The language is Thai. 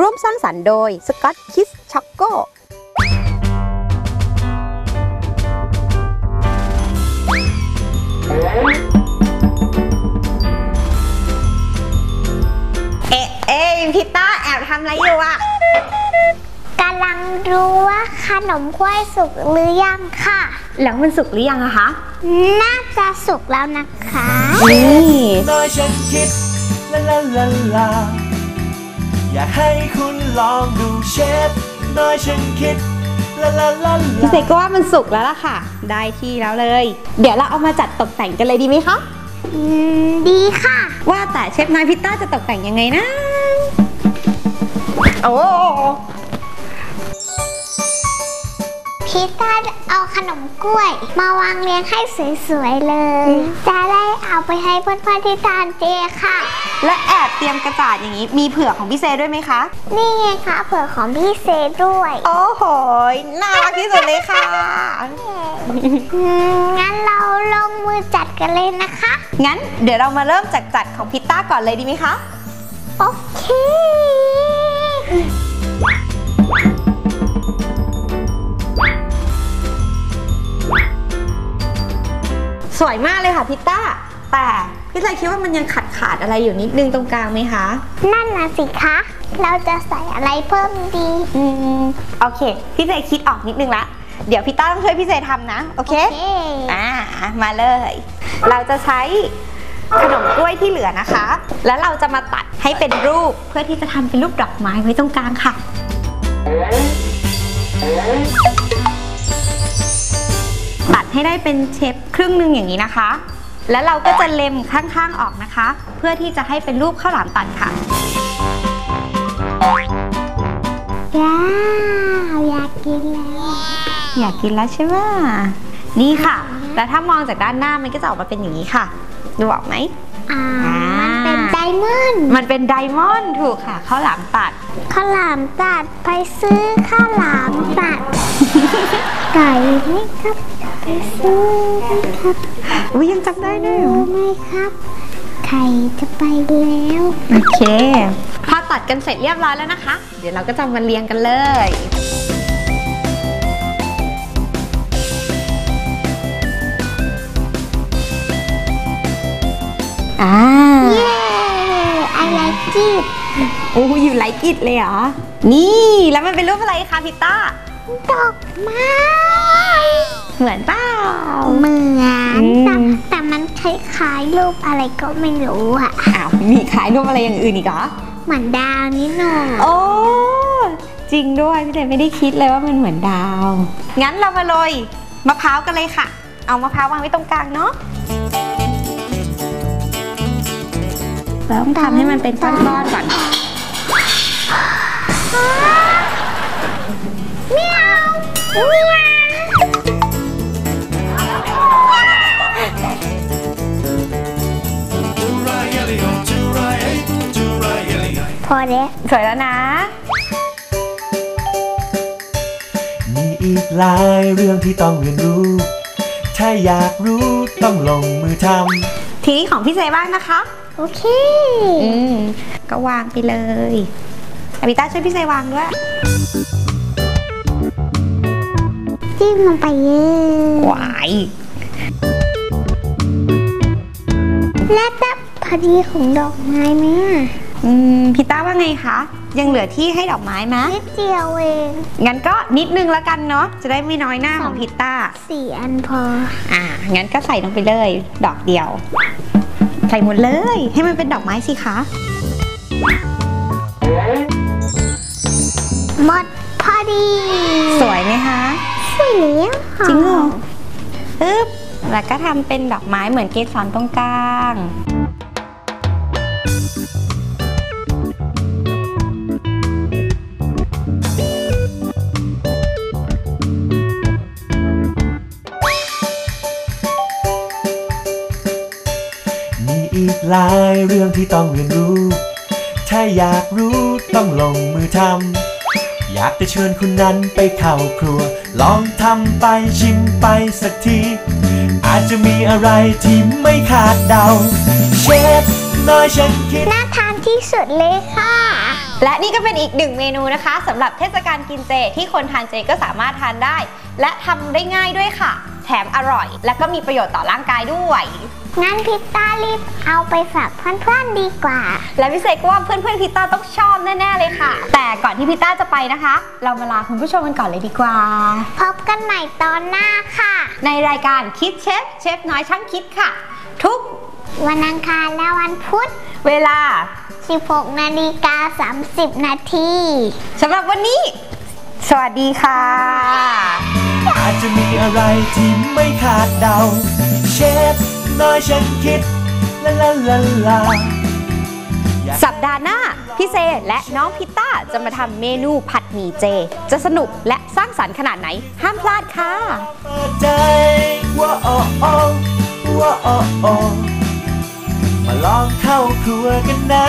ร่วมสร้างสรรค์โดยสกอตคิสช็อกโกเอ๊ะเอ๊ะพิต้าแอบทำอะไรอยู่อะกำลังดูว่าขนมกล้วยสุกหรือยังค่ะ แล้วมันสุกหรือยังอะคะ น่าจะสุกแล้วนะคะ นี่ น้อยฉันคิดลาลาลาลา อยากให้คุณลองดูเชฟน้อยฉันคิดลาลาลาพี่ลาเซก็ว่ามันสุกแล้วล่ะค่ะ ได้ที่แล้วเลย เดี๋ยวเราเอามาจัดตกแต่งกันเลยดีไหมคะอืมดีค่ะ ว่าแต่เชฟนายพิต้าจะตกแต่งยังไงนะ โอ้ พีต้าเอาขนมกล้วย มาวางเรียงให้สวยๆเลย จะได้เอาไปให้เพื่อนๆที่ทานเจค่ะ และแอบเตรียมกระจาดอย่างนี้มีเผื่อกของพี่เซด้วยไหมคะ นี่ไงคะเผื่อของพี่เซด้วย โอ้โหน่ารักที่สุดเลยค่ะอืมงั้นเราลงมือจัดกันเลยนะคะ งั้นเดี๋ยวเรามาเริ่มจากจัดของพิต้าก่อนเลยดีไหมคะ โอเค สวยมากเลยค่ะพิต้า แต่พี่เซคิดว่ามันยังขาดขาดๆอะไรอยู่นิดนึงตรงกลางไหมคะ นั่นนะสิคะ เราจะใส่อะไรเพิ่มดี อืมโอเค พี่เซคิดออกนิดนึงละ เดี๋ยวพี่ต้าต้องช่วยพี่เซทำนะ โอเคโอเค อ่ามาเลย เราจะใช้ขนมกล้วยที่เหลือนะคะ แล้วเราจะมาตัดให้เป็นรูปเพื่อที่จะทำเป็นรูปดอกไม้ไว้ตรงกลางค่ะตัด ให้ได้เป็นเชฟครึ่งหนึ่งอย่างนี้นะคะ แล้วเราก็จะเล็มข้างๆออกนะคะ เพื่อที่จะให้เป็นรูปข้าวหลามตัดค่ะว้าวอยากกินแล้วอยากกินแล้วใช่ไหมนี่ค่ะ แล้วถ้ามองจากด้านหน้ามันก็จะออกมาเป็นอย่างนี้ค่ะ ดูออกไหมอ่าอ่ามัมันเป็นไดมอนด์ มันเป็นไดมอนด์ถูกค่ะข้าวหลามตัดข้าวหลามตัดไปซื้อข้าวหลามตัด ไก่ไหมครับไปซื้อไหมครับอุ้ยยังจำได้ด้วยเหรรู้อไหมครับ ไข่จะไปแล้ว โอเค พอตัดกันเสร็จเรียบร้อยแล้วนะคะ เดี๋ยวเราก็จะมาเรียงกันเลยอ่าเย้ I like it โอ้อยู่ไลกิดเลยเหรอ นี่แล้วมันเป็นรูปอะไรคะพิต้า ดอกไม้เหมือนเปล่าเหมือนอืมแต่แต่มันคล้ายๆรูปอะไรก็ไม่รู้อะอ้าวมีขายรูปอะไรอย่างอื่นอีกเหรอเหมือนดาวนิดหน่อยโอ้จริงด้วยพี่เดนไม่ได้คิดเลยว่ามันเหมือนดาว งั้นเรามาโรยมะพร้าวกันเลยค่ะ เอามะพร้าววางไว้ตรงกลางเนาะเราต้องทำให้มันเป็นก้อนๆก่อนเมียวเมียว พอแล้วสวยแล้วนะ มีอีกหลายเรื่องที่ต้องเรียนรู้ ถ้าอยากรู้ต้องลงมือทำ ทีนี้ของพี่เซบ้างนะคะ โอเค อืม ก็วางไปเลยอาบิต้าช่วยพี่เซวางด้วย จิ้มลงไปเยอะหวาย และแบบพอดีของดอกไม้ไหมอะอืมพี่ต้าว่าไงคะ ยังเหลือที่ให้ดอกไม้ไหมนิดเดียวเอง งั้นก็นิดนึงแล้วกันเนาะจะได้ไม่น้อยหน้าของพิต้าสี่อันพอ อ่างั้นก็ใส่ลงไปเลย ดอกเดียว ใส่หมดเลย ให้มันเป็นดอกไม้สิคะหมดพอดี สวยไหมคะ สวยแล้วค่ะจริงเหรอปึ๊บแล้วก็ทำเป็นดอกไม้เหมือนเกสรตรงกลางมีอีกหลายเรื่องที่ต้องเรียนรู้ ถ้าอยากรู้ต้องลงมือทำ อยากจะเชิญคุณนั้นไปเข้าครัว ลองทำไปชิมไปสักที อาจจะมีอะไรที่ไม่คาดเดา เชฟน้อยฉันคิด น่าทานที่สุดเลยค่ะ และนี่ก็เป็นอีกหนึ่งเมนูนะคะสำหรับเทศกาลกินเจที่คนทานเจก็สามารถทานได้ และทำได้ง่ายด้วยค่ะ แถมอร่อย และก็มีประโยชน์ต่อร่างกายด้วย งั้นพิตต้ารีบเอาไปฝากเพื่อนๆดีกว่า และพิเศษก็ว่าเพื่อนๆพิต้าต้องชอบแน่ๆเลยค่ะ แต่ก่อนที่พิต้าจะไปนะคะ เรามาลาคุณผู้ชมกันก่อนเลยดีกว่า พบกันใหม่ตอนหน้าค่ะ ในรายการคิดเชฟเชฟน้อยช่างคิดค่ะ ทุกวันอังคารและวันพุธ เวลา 16 นาฬิกา 30 นาทีสำหรับวันนี้ สวัสดีค่ะ อาจจะมีอะไรที่ไม่คาดเดา เชฟน้อยฉันคิดลาลาลาลาสัปดาห์หน้าพี่เซและน้องพิต้าจะมาทำเมนูผัดหมี่เจ จะสนุกและสร้างสรรค์ขนาดไหน ห้ามพลาดค่ะเปิดใจว่าโอ้โอ้ว่าโอ้โอ้มาลองเข้าครัวกันนะ